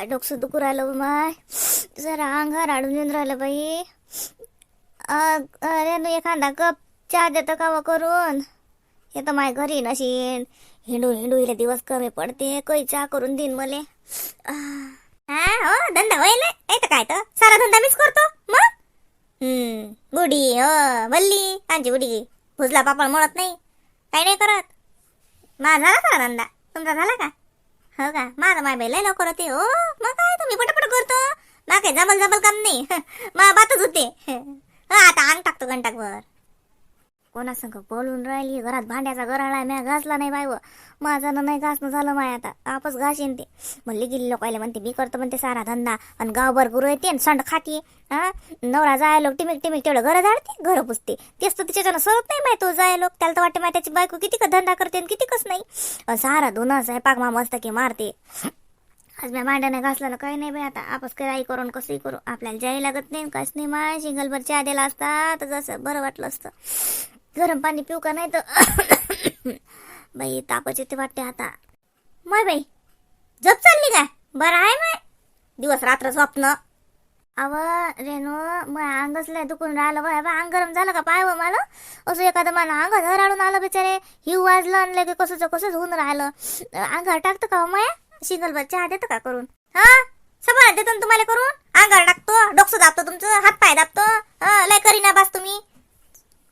काय डोकं दुखू राहिलं माय. जरा अंगार आडून येऊन राहिलं बाई. अरे नु एखादा कप चहा देतं का व करून? हे तर माय घरी नशीन. हिंडू हिंडू इले दिवस कमी पडते. काही चहा करून देईन मले. हा हो धंदा होईल तर काय तर? सारा धंदा मीच करतो मग? हम्म बुडी हो बल्ली आमची बुडी भुजला पापड मळत नाही. काही नाही करत. माझा झाला का धंदा? तुमचा झाला का? हो का? माझा माय बाई लय लवकर होते हो. मग काय तुम्ही पटापट करतो? मग काय जमल जमल काम नाही. मग बातच होते. हा हो, आता अंग टाकतो घंटाकभर. कोणासंग बोलून राहिली घरात भांड्याचा गराळा म्या घासला नाही बाय व. माझा नाही घासणं झालं माय आता. आपच घासीन ते. म्हणली गेली लोकायला म्हणते मी करतो म्हणते सारा धंदा. आणि गावभर गुरु येते आणि संड खाती. हा नवरा जाय लोक टिमिक टिमिक तेवढं घर झाडते घर पुसते. तेच तर तिच्याच्यानं सरत नाही माय तो जाय लोक. त्याला तर वाटते माय त्याची बायको किती का धंदा करते आणि किती कस नाही. सारा धुना स्वयंपाक मा मस्त की मारते. आज मी मांड्याने घासलं काही नाही बाई आता. आपस काही करून कसंही करू. आपल्याला जाई लागत नाही काहीच नाही. माय शिंगलभर चहा दिला असता तर जसं बरं वाटलं असतं. गरम पाणी पिऊ का नाही तर बाई तापच येते वाटते आता. मय बाई झोप चालली काय? बरं आहे माय. दिवस रात्र स्वप्न अव रेणू मग अंगच लय दुखून राहिलं बाय बा अंग गरम झालं का पाय मला? असं एखादं मला अंग हराडून आलं बिचारे. हिव वाजलं आणलं की कसंच कसंच होऊन राहिलं. अंगावर टाकतं का हो माया? सिंगल चहा देतं का करून? हा? सभा देतो ना तुम्हाला करून? अंगावर टाकतो. डोकसं दाबतो तुमचं. हात पाय दाबतो लय करीना बास तुम्ही.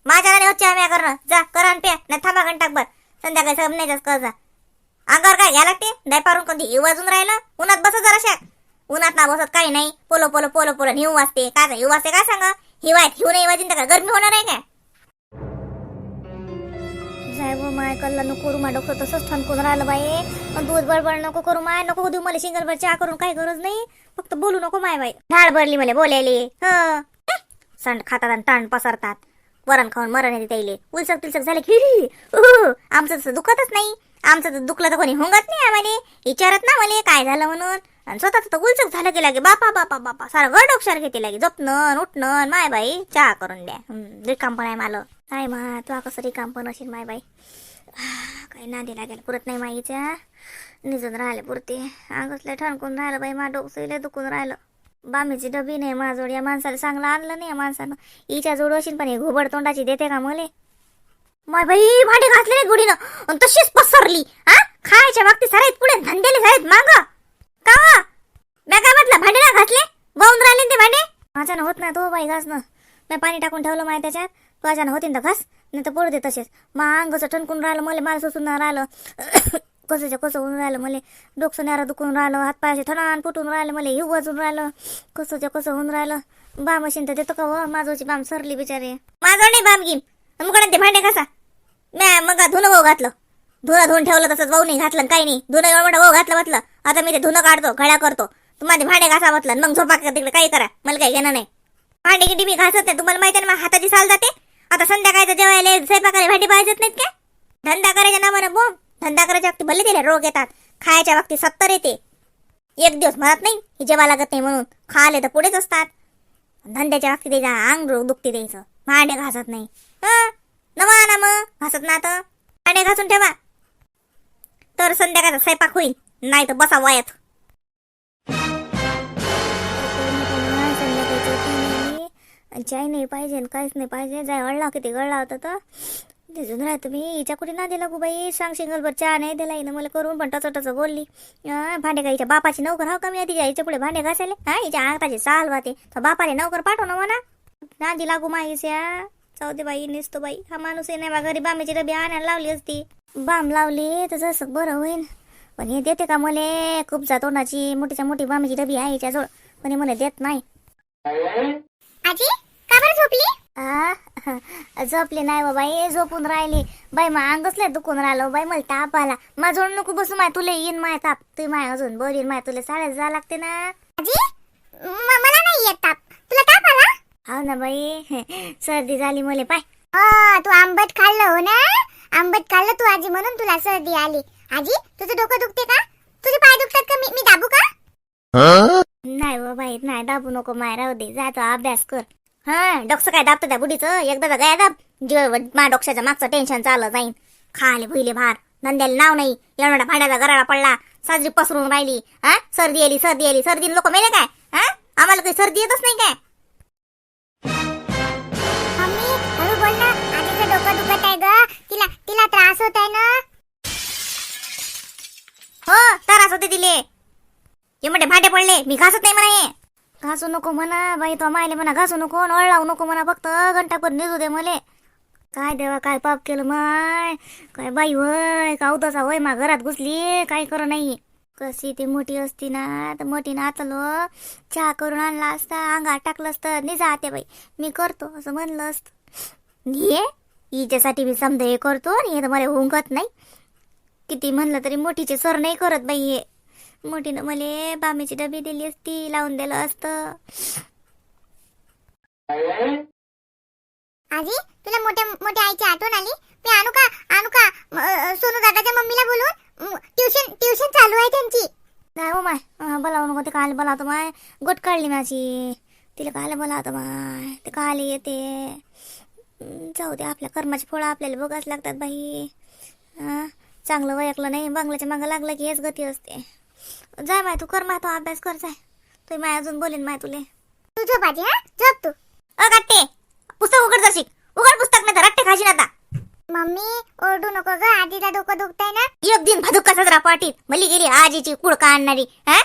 माझ्या गाणे चहा म्या करणं. जा करा आणि प्या. नाही थांबा घंटाकभर संध्याकाळी समजायचं कर जा. अंगावर काय घ्या लागते? दायपारून कोणती हिव वाजून राहिलं? उन्हात बसत जरा शाक उन्हात ना बसत काही नाही. पोलो पोलो पोलो पोलो. हिव वाजते. काय हिव वाजते काय सांगा? हिवायत हिव नाही वाजून काय गरमी होणार आहे काय? जाय व माय कल्ला नको करू माय डोकं तसंच ठणकून राहिलं बाई. अन दूध बडबड नको करू माय. नको देऊ मला सिंगल चहा करून काही गरज नाही. फक्त बोलू नको माय बाई. ढाळ भरली मला बोलायले. ह. संड खातात आणि ताण पसरतात. वरण खाऊन मरण येते त्याले उलसक तुलसक झाले की आमचं तसं दुखतच नाही. आमचं तर दुखलं तर कोणी होंगत नाही आम्हाला. विचारत ना मला काय झालं म्हणून. आणि स्वतःच तर उलचक झालं की लागे बापा बापा बापा. सारं गडोक्षार घेते लागे झोपणं उठणं माय बाई चहा करून द्या. रिकाम पण आहे मला. काय मा तू कसं रिकाम पण असेल माय बाई. काही नादी लागेल पुरत नाही माईच्या. निजून राहिले पुरते. अंगसले ठणकून राहिलं बाई मा डोकं दुखून राहिलं. बामीची डबी नाही माझोड या माणसाला चांगलं आणलं नाही या माणसानं. हिच्या जोड असेल पण हे घुबड तोंडाची देते का मले? माय बाई भांडे घातले रे गुडीनं तशीच पसरली हा? खायच्या बाबतीत सारे पुढे धंदेले सारे माग. का वा? काय म्हटलं भांडे ना घातले वाहून राहिले ते भांडे? माझ्यानं होत ना तो बाई घासनं मी पाणी टाकून ठेवलं माय त्याच्यात. तो अचानक होतीन तर घास नाही तर पडू दे तसेच. मग अंगचं ठणकून राहिलं मला माल सुसून राहिलं. कसंच्या कसं होऊन राहिलं मला? डोकसं नारा दुखून राहिलं हातपायाचे थणान फुटून राहिलं मला हिव वाजून राहिलं. कसंच्या कसं होऊन राहिलं? बाम असेल तर देतो का व? माझोची बाम सरली बिचारे. माझं नाही बाम गिम मग ते भांडे कसा म्या मग धुणं भाऊ घातलं. धुणं धुवून ठेवलं तसंच भाऊ नाही घातलं काही नाही. धुणं एवढं भाऊ घातलं म्हटलं आता मी ते धुणं काढतो घड्या करतो. तुम्हाला भांडे घासा म्हटलं मग झोपा तिकडे काही करा. मला काही घेणं नाही. भांडे किती मी घासत नाही. तुम्हाला माहिती आहे ना हाताची साल जाते. आता संध्याकाळचं जेवायला स्वयंपाकाला भांडी पाहिजेत नाहीत काय? धंदा करायच्या नावानं बोम धंदा करायच्या बाबतीत भले तिला रोग येतात खायच्या बाबतीत सत्तर येते. एक दिवस म्हणत नाही ही जेवा लागत नाही म्हणून खाले तर पुढेच असतात. धंद्याच्या बाबतीत अंग रोग दुखते द्यायचं मांडे घासत नाही. नवा ना मग घासत ना तर? मांडे घासून ठेवा. तर संध्याकाळचा स्वयंपाक होईल नाही तर बसा वयात. चाय नाही पाहिजे काहीच नाही पाहिजे जाय गळला किती गळला होता तर? दिसून राहा तुम्ही. हिच्या कुठे ना दिला बाई. सांग शिंगलभर चहा नाही दिला. हिनं मला करून पण टच टच बोलली. भांडे का हिच्या बापाची नोकर हा कमी आधी? तिच्या हिच्या पुढे भांडे घासायले? हा हिच्या हाताची चाल वाते तर बापाने नोकर पाठव ना म्हणा. नादी लागू माहीच्या जाऊ दे बाई निसतो बाई. हा माणूस आहे नाही बा घरी बामीची डबी आणायला लावली असती. बाम लावली तर जसं बरं होईल पण हे देते का मले? खूप जा तोंडाची मोठीच्या मोठी बामीची डबी आहे हिच्याजवळ. पण हे मला देत नाही. आजी का बरं झोपली? आ, झोपली नाही हो बाई झोपून राहिली. बाई मग अंगच लय दुखून राहिलं. बाई मला ताप आला. माझं नको बसू माय तुला येईन माय ताप. तू माय अजून बरी माय तुला साड्यात जा लागते ना. आजी मला नाही येत ताप. तुला ताप आला? हो ना बाई. सर्दी झाली मले पाय. तू आंबट खाल्लं हो ना? आंबट खाल्लं तू आजी म्हणून तुला सर्दी आली. आजी तुझं डोकं दुखते का? तुझे पाय दुखतात का? मी मी दाबू का? नाही हो बाई नाही दाबू नको माय राहू दे. जा तू अभ्यास कर. हा डॉक्टर काय दाबतं त्या बुडीचं एकदा गया दाब. जे मा डोक्याच्या मागचं टेन्शन चाललं जाईन. खाले भुईले भार. नंद्याला नाव नाही. एवढा भांड्याचा गराळा पडला. साजरी पसरून राहिली. हा? सर्दी आली सर्दी आली. सर्दीने लोक मेले काय? हा? आम्हाला काही सर्दी येतच नाही काय? तिला तिला त्रास होत आहे ना? हो त्रास होते तिले. हे म्हणते भांडे पडले. मी घासत नाही म्हणा. घासू नको म्हणा बाई तो मायले म्हणा घासू नको नळ लावू नको म्हणा फक्त घंटाभर निजू दे मले. काय देवा काय पाप केलं माय? काय बाई होय का उदासा होय मा घरात घुसली काय कर नाही. कशी ती मोठी असती ना तर मोठी नाचलो चहा करून आणला असता अंगात टाकलं असतं निजा आते बाई मी करतो असं म्हणलं असतं. ये हिच्यासाठी मी समजा हे करतो आणि हे तर मला हुंकत नाही. किती म्हणलं तरी मोठीचे सर नाही करत बाई हे. मोठीनं मले बामीची डबी दिली असती लावून दिलं असतं. आजी तुला मोठ्या मोठ्या आईची आठवण आली? मी आणू का आणू का म, अ, सोनू दादाच्या मम्मीला बोलून ट्युशन ट्युशन चालू आहे त्यांची. नाही हो माय अं, बोलावं नको ते काल बोलावतो माय. गोट काढली माझी. तिला काल बोलावतो माय. ते काल येते. अं, जाऊ दे आपल्या कर्माची फळं आपल्याला बघाच लागतात बाई. चांगलं वयकलं नाही बंगल्याच्या मागं लागलं की हेच गती असते. जाय माय तू कर माय तो अभ्यास कर जाय. तू माय अजून बोलेन माय तुले. तू झोप आजी हा? झोप तू. अ गाठे पुस्तक उघड जशी उघड पुस्तक नाही तर रट्टे खाशीन आता. मम्मी ओरडू नको ग. आजीला डोकं दुखतंय ना? एक दिन भदुका सजरा पाटीत मली गेली आजीची कुडका आणणारी. हा?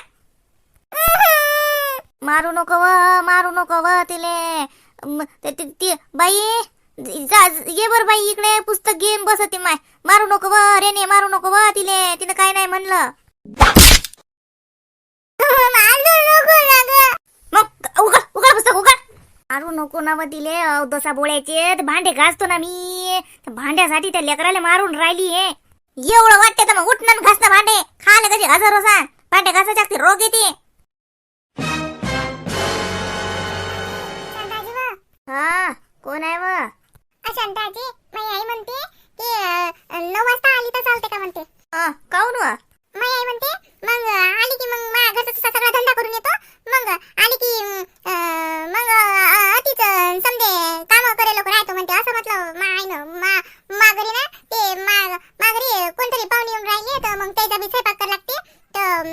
मारू नको व मारू नको व तिले. म, ते- ते- ती बाई जा ये बर बाई इकडे पुस्तक घेऊन बसते माय. मारू नको व रेने मारू नको व तिले. तिनं काय नाही म्हणलं. मग उघड उघड पुस्तक उघड मारू नको ना तिले दोसा बोळ्याचे भांडे घासतो ना मी भांड्यासाठी त्या लेकराला मारून राहिली हे एवढं वाटते तर मग उठणं घासतं भांडे खाले कधी हजार सांग भांडे घासायच्या रोग येते हा कोण आहे व शांताजी माझी आई म्हणते की नऊ वाजता आली तर चालते का म्हणते काऊन वा मग आई म्हणते मग आली की मग माझ्या घरचा सगळा धंदा करून येतो. मग आली की अं, मग अतिच समजे काम करे लोक राहतो म्हणते. असं म्हटलं मा आई ना मा घरी ना ते मा मा कोणतरी पाहुणे येऊन राहिले तर मग त्याचा बी स्वयंपाक करायला लागते. तर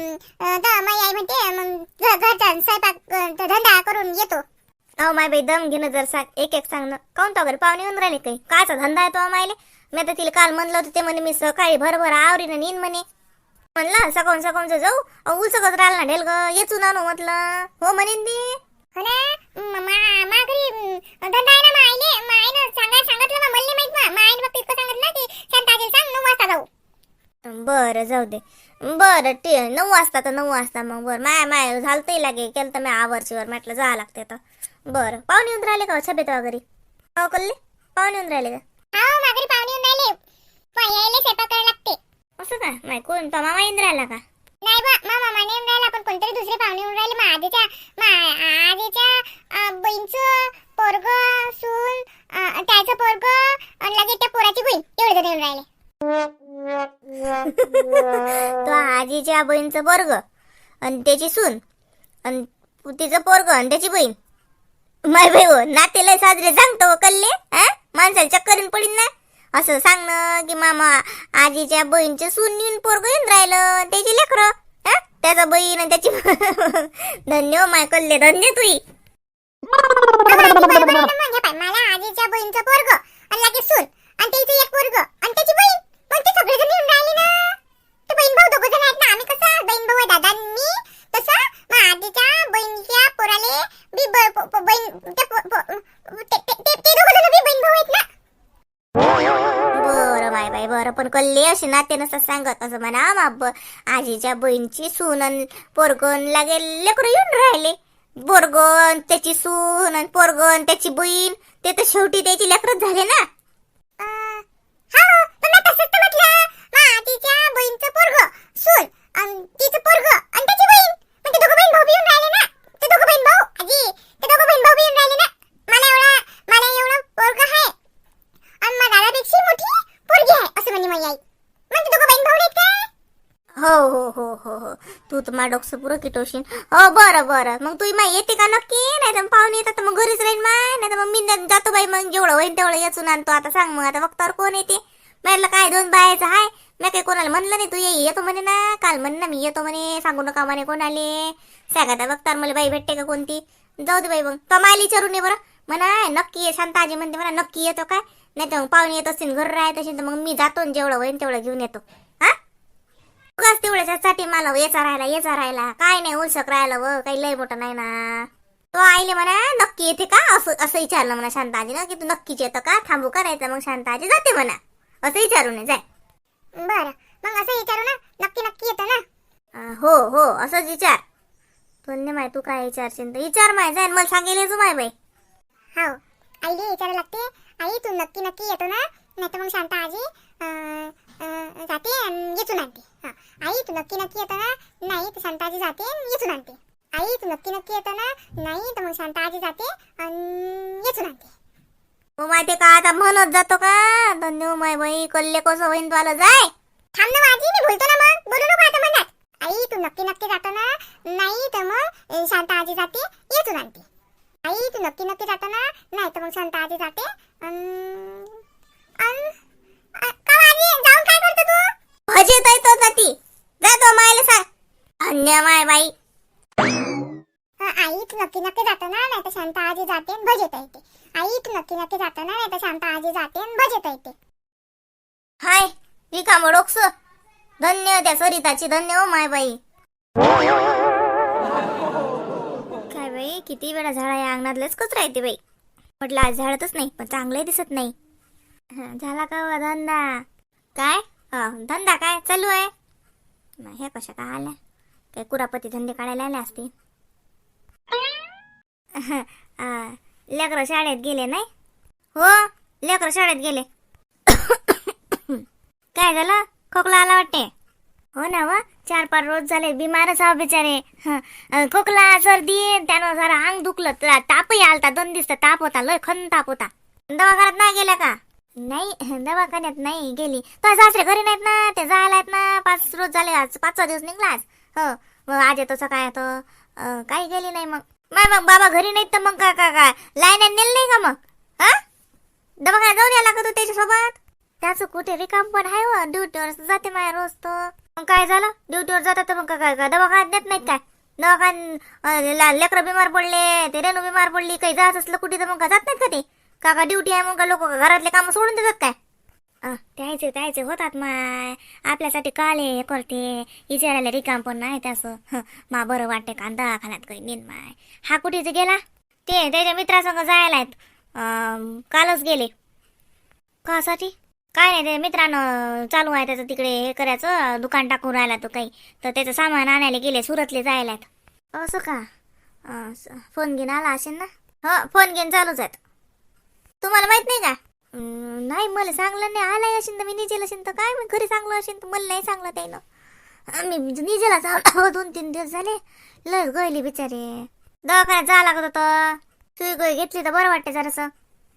अं, तर माझी आई म्हणते मग घ- घरचा स्वयंपाक अं, तो धंदा करून येतो. अहो माय बाई दम घेणं जर सांग एक एक सांग ना काऊन तो घरी पाहुणे येऊन राहिले काही? कायचा धंदा आहे तो मायले. मी तर तिला काल म्हणलं होतं ते म्हणे मी सकाळी भरभर आवरीनं नेईन म्हणे. म्हणलं सकाळून सकाळून जाऊ. उलसकच राहिला ना ढेल ग येचून आणू म्हटलं. हो म्हणेन ती. हो ना म- घरी धंदा आहे ना मा आईले मा आईनं सांगा सांगितलं ना मला नाही माहीत मा मा आईनं फक्त इतकं सांगितलं की शांताजी सांग नऊ वाजता जाऊ. बरं जाऊ दे. बरं ते नऊ वाजता तर नऊ वाजता मग. बरं माय माय झालतंही लागे. केलं तर मी आवरचीवर म्हटलं जा लागते तर बरं पाहुणे येऊन राहिले का छबेत वगैरे? हो कल्ले पाहुणे येऊन राहिले का हा माघारी पाहुणे येऊन राहिले पण यायला स्वयंपाक करायला लागते असं का? माय कोण? तो मामा येऊन राहिला का? नाही बा मा मामा नाही येऊन राहिला पण कोणतरी दुसरे पाहुणे येऊन राहिले. मा आधीच्या मा आधीच्या बहीणचं पोरग सून अं, त्याचं पोरग आणि लगेच त्या पोराची बहीण एवढे जण येऊन राहिले. तो आजीच्या बहीणचं पोरग आणि त्याची सून आणि तिचं पोरग आणि त्याची बहीण. माय बाई हो नातेला साजरे सांगतो हो कल्ले हा माणसाला चक्करीन पडीन ना? असं सांगणं की मामा आजीच्या बहीणचे सुनीन पोरग येऊन राहिलं त्याची लेकरं त्याचा बहीण आणि त्याची धन्य हो माय कल्ले धन्य तुई मला आजीच्या बहीणचं पोरग आणि लगेच सून आणि त्याचं एक पोरग आणि त्याची बहीण. पण ते सगळे जण येऊन राहिले ना. ते बहीण भाऊ दोघं जण आहेत ना आम्ही कसं? बहीण भाऊ आहे दादा आणि मी. तसं मग आजीच्या बहिणीच्या पोराले बी बहीण ते पो- ते दोघं जण बी बहीण भाऊ आहेत ना. बरं माय बाई बरं. पण कल्ले असे नाते नसं सांगत असं म्हणा माब आजीच्या बहीणची सून आणि पोरगण लागेल लेकरं येऊन राहिले. पोरगण त्याची सून आणि पोरगण त्याची बहीण ते तर शेवटी त्याची लेकरच झाले ना. अं, हा हो, पण मग तसंच तर म्हटलं मग आजीच्या बहीणचं पोरग सून मोठी पोरगी आहे असं म्हणे माझी आई. मग दोघं बहीण भाऊ नाहीत हो हो हो हो हो. तू तर माझं डोकं पुरं किटवशील हो बरं बरं. मग तू माय येते का नक्की? नाही तर पाहुणे येतात तर मग घरीच राहील माय नाही तर मग मी जातो बाई मग जेवढं होईल तेवढं याचून आणतो. आता सांग मग आता वक्तावर कोण येते? म्हटलं काय दोन बायाचं हाय. मी काही कोणाला म्हणलं नाही तू ये येतो म्हणे ना. काल म्हणे ना मी येतो म्हणे. सांगू नका म्हणे कोणाले. सांगा बघतार मला बाई भेटते का कोणती? जाऊ दे बाई मग. तो मायला विचारून ये बरं. म्हणा नक्की ये. शांता आजी म्हणते म्हणा नक्की येतो काय? नाही तर मग पाहुणे येत असतील घर राहत असेल तर मग मी जातो आणि जेवढं होईल तेवढं घेऊन येतो. हा? उगाच तेवढ्यासाठी मला याचा राहिला याचा राहिला काय नाही उलसक राहिला व काही लय मोठं नाही ना. तो आईले म्हणा नक्की येते का? असं असं विचारलं म्हणा शांताजी ना की तू नक्कीच येतं का? थांबू करायचं मग शांताजी जाते म्हणा. असं विचारून जाय. बरं. मग असं विचारू ना नक्की नक्की येतं ना? हो हो असंच विचार. धन्य माय तू काय विचारशील? तर विचार माय जाय मला सांगेल तू माय बाई. हो. आईले विचारायला लागते आई तू नक्की नक्की येतो ना? नाही तर मग शांता आजी जाते आणि येचून आणते. हा. आई तू नक्की नक्की येतो ना? नाही तर शांता आजी जाते येचून आणते. आई तू नक्की नक्की येतो ना? नाही तर मग शांता आजी जाते आणि येचून आणते. हो माहिती का? आता म्हणत जातो का? धन्य माय बाई कल्ले कसं होईन तू आलं जाय! थांब ना माझी मी बोलतो ना मग. बोलू नको आता मनात आई तू नक्की नक्की जातो ना? नाही तर मग शांता आजी जाते येचून आणते. आई तू नक्की नक्की जातो ना? नाही तर मग शांता आजी जाते अन्- अन्- अ- का आजी जाऊन काय करतो तू? भजेत आहे तो जाती. जा तो मायला सांग. धन्य माय बाई. आई तू नक्की नक्की जातो ना नाही तर शांता आजी जाते भज येता आई तू नक्की नक्की जातो ना नाही तर शांता आजी जाते भज येता हाय रिकाम डोकस धन्य त्या सरिताची धन्य हो माय बाई. काय बाई किती वेळा झाडा या अंगणातलेच कचरा येते बाई. म्हटलं आज झाडतच नाही पण चांगलंही दिसत नाही. झाला का व धंदा? काय? धंदा काय? चालू आहे. हे कशा काय आल्या? काय कुरापती धंदे काढायला आले असते लेकरं शाळेत गेले नाही? हो लेकरं शाळेत गेले. काय झालं? खोकला आला वाटते. हो ना व? चार पाच रोज झाले बिमारच आहो बिचारे. खोकला सर्दी त्यानं जरा अंग दुखलं तर तापही आलता दोन दिवस ताप होता लय खन ताप होता. दवाखान्यात नाही गेला का? नाही दवाखान्यात नाही गेली. तर सासरे घरी नाहीत ना ते जायला आहेत ना पाच रोज झाले आज पाच सहा दिवस निघला आज. हो मग आज येतो सकाळ येतो. काही गेली नाही मग. मग बाबा घरी नाहीत तर मग काय काय काय लाईन नेलं नाही का मग? हा? दवाखान्यात जाऊन यायला का तू त्याच्यासोबत? त्याचं कुठे रिकाम पण आहे हो, ड्युटीवर जाते माया रोज तो. मग काय झालं? ड्युटीवर जातात तर मग काय काय दवाखान्यात देत नाहीत काय? दवाखान लेकरं बिमार पडले ते रेणू बिमार पडली काही जात असलं कुठे तर मग जात नाहीत का ते? काका ड्युटी आहे मग का लोक घरातले काम सोडून देतात काय? अं, त्यायचे होतात माय आपल्यासाठी काले हे करते विचारायला रिकाम पण नाही त्याचं मा बरं वाटते का? दवाखान्यात काही नेन माय. हा कुठेच गेला? ते त्याच्या मित्रासंग जायला आहेत. कालच गेले. कासाठी? काय नाही ते मित्रानं चालू आहे त्याचं तिकडे हे करायचं दुकान टाकून राहिला तो काही. तर त्याचं सामान आणायला गेले सुरतले जायला असं का फोन घेऊन आला असेल ना? हो फोन घेऊन चालूच आहेत. तुम्हाला माहीत नाही का? नाही मला सांगलं नाही. आलाय असेल तर मी निजेल असेल तर काय? मी घरी सांगलो असेल तर मला नाही सांगलं त्यानं. मी निजेला चाललो दोन तीन दिवस झाले. लस गळली बिचारे. दवाखान्यात जावं लागत होतं. सुई गोळी घेतली तर बरं वाटते जरासं.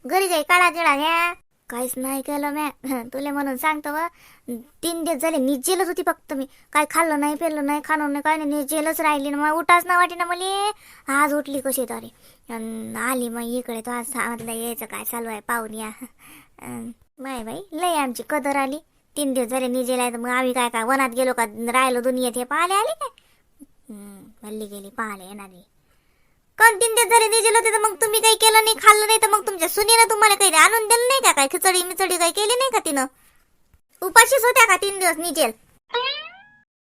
घरी काही काळा तिळा घ्या. काहीच नाही केलं म्या तुला म्हणून सांगतो वा तीन दिवस झाले निजेलच होती फक्त मी. काय खाल्लं नाही पेरलं नाही खाणं नाही काय नाही निजेलच राहिली ना मग उठाच ना वाटे ना मला. आज उठली कशी तरी. अन आली मग इकडे तो आज सांगितलं यायचं काय चालू आहे पाहून या. माय बाई लय आमची कदर आली. तीन दिवस झाले निजेला तर मग आम्ही काय काय वनात गेलो का राहिलो दुनियेत हे पाहायला आले काय? हल्ली गेली पाहिले येणारी कोण तीन दिवस झाले होते तर मग तुम्ही काही केलं नाही खाल्लं नाही तर मग तुमच्या सुनीनं तुम्हाला काही आणून दिलं नाही का? काय खिचडी मिचडी काही केली नाही का तिनं? उपाशीच होत्या का तीन दिवस निजेल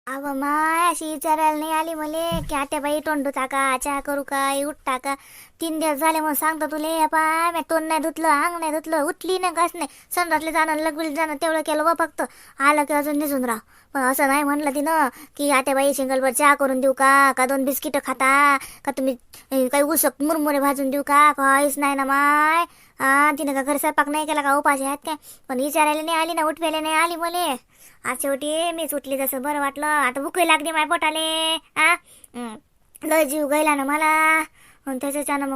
अव माय अशी विचारायला नाही आली मले की आत्या बाई तोंड टाका चहा करू का उठ टाका तीन दिवस झाले मग सांगतो तुले पाय मी तोंड नाही धुतलं अंग नाही धुतलं उठली नाही कस नाही. संडासले जाणं लगविल जाणं तेवढं केलं व फक्त. आलं की अजून निसून राह. पण असं नाही म्हणलं तिनं की आत्या बाई सिंगलवर चहा करून देऊ का का दोन बिस्किटं खाता का तुम्ही काही उसक मुरमुरे भाजून देऊ का काहीच नाही ना माय. तिनं का घरी स्वयंपाक नाही केला का उपाशी आहेत काय? पण विचारायला नाही आली ना उठवायला नाही आली मले. आज शेवटी मीच उठली जसं बरं वाटलं. आता भूकही लागली माय पोटाले. आ? लय जीव गेला ना मला. अन त्याच्यानं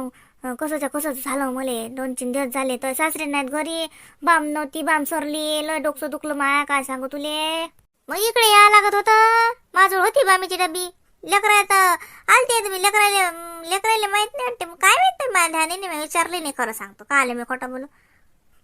मग कसंच्या कसं झालं मले. दोन तीन दिवस झाले तर सासरे नाहीत घरी. बाम नव्हती बाम सरली. लय डोकसं दुखलं माया काय सांगू तुले. मग इकडे या लागत होतं. माझं होती बामीची डबी लेकरा तर आलते तुम्ही. लेकरायला लेकरायला माहीत नाही वाटते. मग काय माहीत नाही माझ्या ध्यानी नाही. मी विचारले नाही खरं सांगतो. का आले मी खोटं बोलू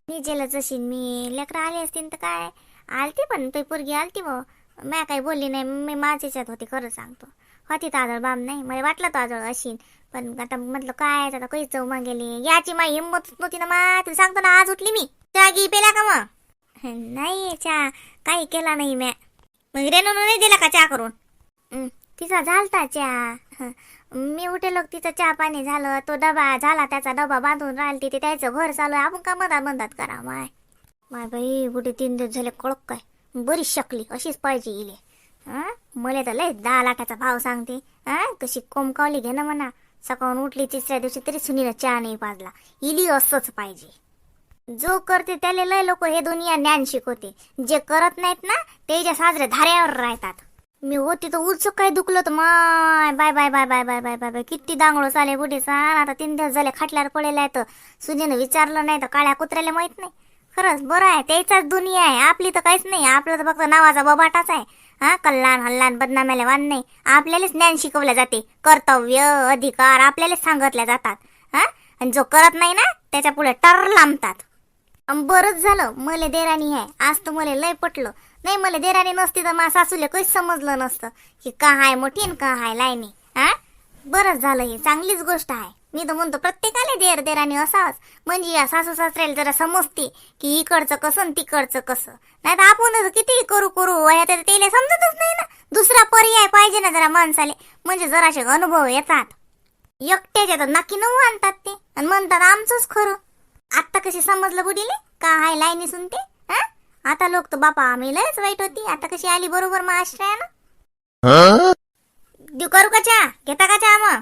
मी जेला अशीन मी. लेकरं आले असतील तर काय? आलती पण. तुझी पोरगी आलती भाऊ मॅ काही बोलली नाही. मी माझ्या याच्यात होती खरं सांगतो. होती ताजळ बाम नाही. मला वाटलं ताजळ अशीन. पण आता म्हटलं काय आता काही चौ मागेली? याची माझी हिंमत नव्हती ना मा. तुला सांगतो ना आज उठली मी. चहा गी पेला का मग? नाही चहा काही केला नाही मॅ मग रेणून नाही दिला का चहा करून? तिचा झालता चहा. मी उठेलो तिचं चहा पाणी झालं तो डबा झाला त्याचा डबा बांधून राहिल तिथे त्याचं घर चालू आहे. आपण का मधात मधात करा माय? माय बाई कुठे तीन दिवस झाले कळक काय? बरीच शकली अशीच पाहिजे इले. मले मला तर लय दहा लाखाचा भाव सांगते. हा? कशी कोमकावली घे ना म्हणा. सकाळून उठली तिसऱ्या दिवशी तरी सुनीला चहा नाही पाजला. इली असंच पाहिजे. जो करते त्याला लय लोक हे दुनिया ज्ञान शिकवते जे करत नाहीत ना ते साजरे धाऱ्यावर राहतात. मी होती तर उत्सुक काय दुखलं तर माय bye bye bye bye bye bye bye. Bye किती दांगडो चाले बुढे सांग आता तीन दिवस झाले खाटल्यावर पडेल आहे तर. सुनीनं विचारलं नाही तर काळ्या कुत्र्याला माहीत नाही. खरंच बरं आहे त्याचाच दुनिया आहे. आपली तर काहीच नाही. आपलं तर फक्त नावाचा बबाटाच आहे. हा कल्याण हल्लान बदनाम्याला वान नाही. आपल्यालाच ज्ञान शिकवलं जाते. कर्तव्य अधिकार आपल्यालाच सांगितल्या जातात. हा? आणि जो करत नाही ना त्याच्या पुढे टर लांबतात. बरंच झालं. मले देराणी आहे. आज तर मले लय पटलं. नाही मला देराणी नसती तर मा सासूले काहीच समजलं नसतं. की का हाय मोठी आणि का हाय लायनी हा? बरंच झालं हे चांगलीच गोष्ट आहे. मी तर म्हणतो प्रत्येकाला देर देराणी असावंच. म्हणजे या सासू सासऱ्याला जरा समजते की इकडचं कसं आणि तिकडचं कसं. नाही तर आपण किती करू करू वया तर त्याला समजतच नाही ना. दुसरा पर्याय पाहिजे ना जरा माणसाले. म्हणजे जराशे अनुभव येतात. एकट्याच्या तर नक्की नऊ आणतात ते. आणि म्हणतात आमचंच खरं. आत्ता कशी समजलं बुडीले का हाय लाईनी सुनते? आता लोक तर बापा आम्ही लयच वाईट होती. आता कशी आली बरोबर मग आश्रयानं देऊ करू का चहा? घेता का चहा मग?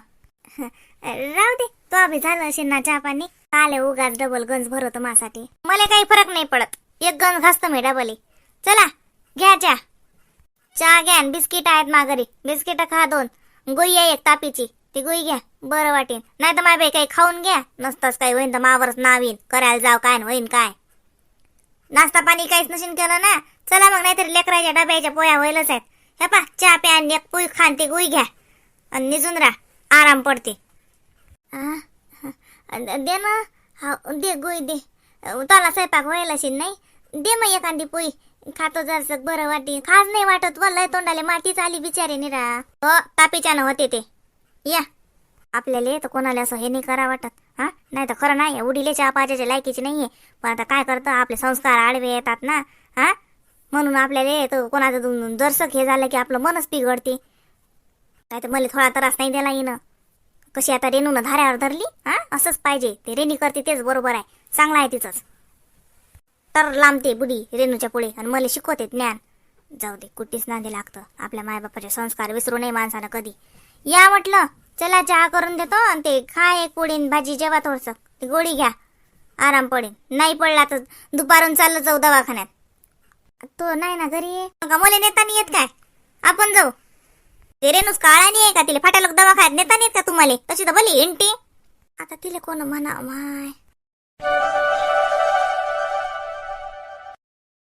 राहू दे. तो अभि झालं असेल ना चहा पाणी. आले उगाच डबल गंज भरवतो मासाठी. मला काही फरक नाही पडत. एक गंज घासतो मी डबल चला घ्या चहा. चहा घ्या आणि बिस्किट आहेत माघारी. बिस्किट खा दोन. गोई आहे एक तापीची. ती गोई घ्या. बरं वाटेन. नाही तर माझ्या काही खाऊन घ्या. नसतंच काही होईन तर मावरच नावीन करायला जाव काय होईन काय. नाश्ता पाणी काहीच नशीन केलं ना चला मग नाहीतरी लेकराच्या डब्याच्या पोया व्हायलाच आहेत. हे पा चहा प्या आणि एक पोई खान ते गुई घ्या. आणि निजून राहा आराम पडते. दे ना हा दे गुई दे. त्याला स्वयंपाक व्हायला शिन नाही. दे मग एखादी पोई खातो जर बरं वाटे. खास नाही वाटत वल्लय तोंडाले मातीच आली बिचारे निरा हो तापीच्यानं होते ते. या. आपल्याला तर कोणाला असं हे नाही करा वाटत. हा? नाही तर खरं नाही उडीले चहा पाजायच्या लायकीची नाहीये पण आता काय करतं? आपले संस्कार आडवे येतात ना. हा? म्हणून आपल्याला तर कोणाचं दर्शक हे झालं की आपलं मनच बिघडते. नाही तर मला थोडा त्रास नाही दिला येणं. कशी आता रेणूनं धाऱ्यावर धरली? हा? असंच पाहिजे. ते रेणी करते तेच बरोबर आहे. चांगलं आहे तिचंच. तर लांबते बुडी रेणूच्या पुढे आणि मला शिकवते ज्ञान. जाऊ दे कुठेच नांदी लागतं. आपल्या मायबापाचे संस्कार विसरू नये माणसानं कधी. या म्हटलं चला चहा करून देतो आणि ते खा एक पोळी भाजी जेवा थोडस. ती गोळी घ्या. आराम पडेल. नाही पडला तर दुपारून चाललं जाऊ दवाखान्यात. तो नाही ना घरी? मग नेता नाही येत काय? आपण जाऊ. ते रेणूस काळा नाही आहे का? तिला फाटा लोक दवाखान्यात नेता नाही येत का तुम्हाला? तशी तर भली इंटी आता तिला कोण म्हणा माय?